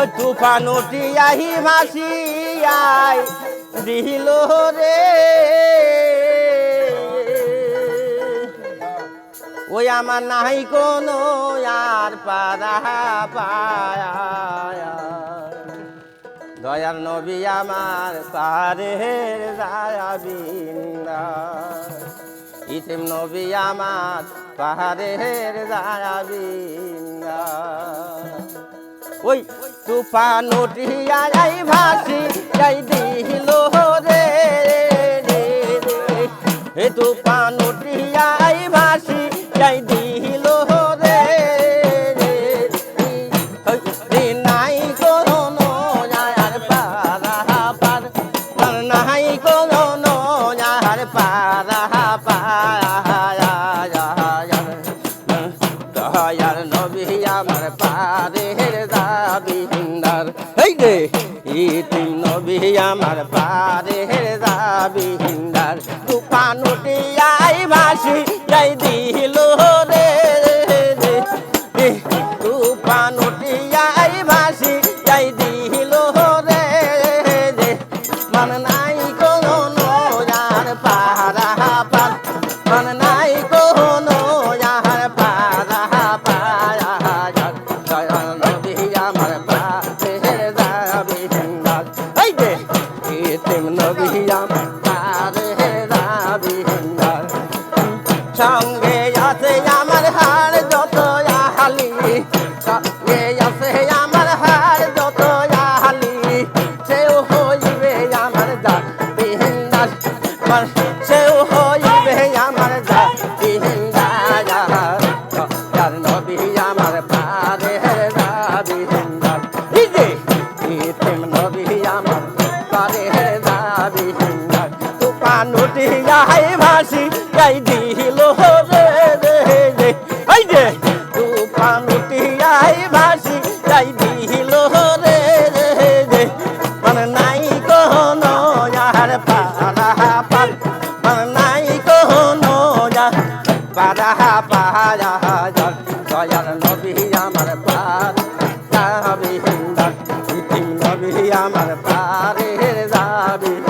ওই তুফান উঠিয়াহি, ভাসিয়াই দিল রে। ওই আমার নাই কোনো আর পারা পায়া। দয়ার নবী আমার পারের দায়াবিন্দা ইতিম নবী আমার পাহাড়ের দায়াবিন্দা ওই তুফান উঠিয়া যাই ভাসি যাই দিল রে তুফান আমার পারের দাবি হিন্দার তুফান উঠিয়াই ভাসি যাই দিল রে তুফান উঠিয়াই ভাসি যাই দিল রে মান নাই কোনো আর পারা পার, মান নাই কোনো আর পারা। পায়া দয়াল নবী আমার পারের দা বিহিন্দার তুফান হাই ভাসি গাই দিল রে রে রে। এই যে, তুফান হাই ভাসি গাই দিল রে রে রে। মানে নাই কোনো আর পারা পার। মানে নাই কোনো পারা পারা দয়ার নবী আমার পার আমার পারের যাবি।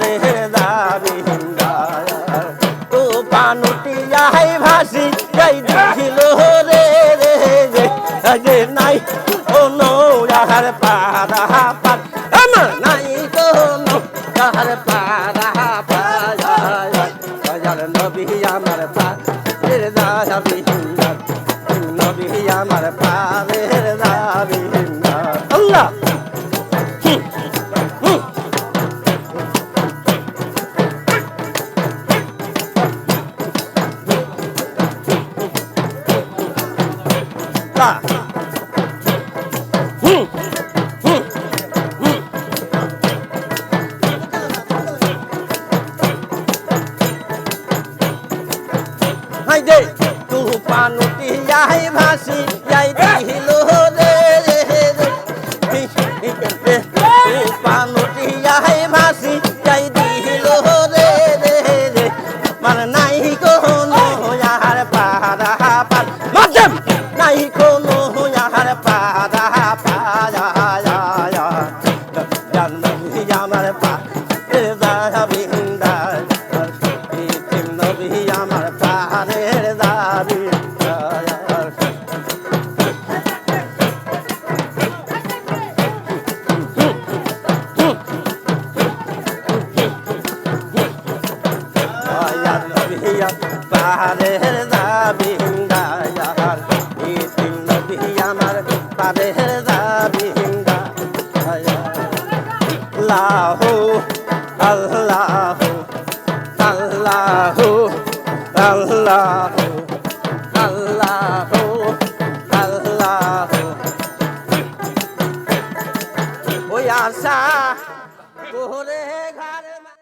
রে দাবি হিন্দায়া পানুটি হাই ভাসি যাই দিল উঠিয়াই ভাসি যাই দিল রে তুফান উঠিয়াই ভাসি যাই দিল রে রে। মানে নাই পাহাড়ের দাবি দয়াল ইতিম নবী আমার দাবি আল্লাহু আল্লাহু আল্লাহু আল্লাহু আল্লাহু।